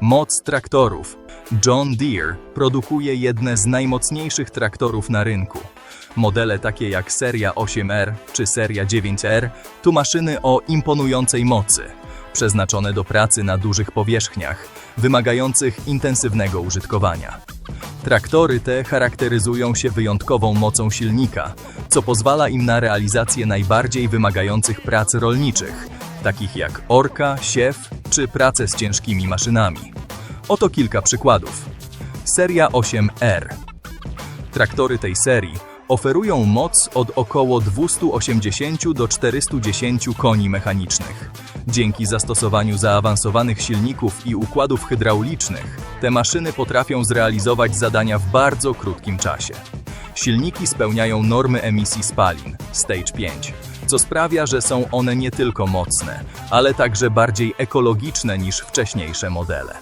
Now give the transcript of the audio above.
Moc traktorów. John Deere produkuje jedne z najmocniejszych traktorów na rynku. Modele takie jak seria 8R czy seria 9R to maszyny o imponującej mocy, przeznaczone do pracy na dużych powierzchniach, wymagających intensywnego użytkowania. Traktory te charakteryzują się wyjątkową mocą silnika, co pozwala im na realizację najbardziej wymagających prac rolniczych, takich jak orka, siew czy prace z ciężkimi maszynami. Oto kilka przykładów. Seria 8R. Traktory tej serii oferują moc od około 280 do 410 koni mechanicznych. Dzięki zastosowaniu zaawansowanych silników i układów hydraulicznych, te maszyny potrafią zrealizować zadania w bardzo krótkim czasie. Silniki spełniają normy emisji spalin Stage 5, co sprawia, że są one nie tylko mocne, ale także bardziej ekologiczne niż wcześniejsze modele.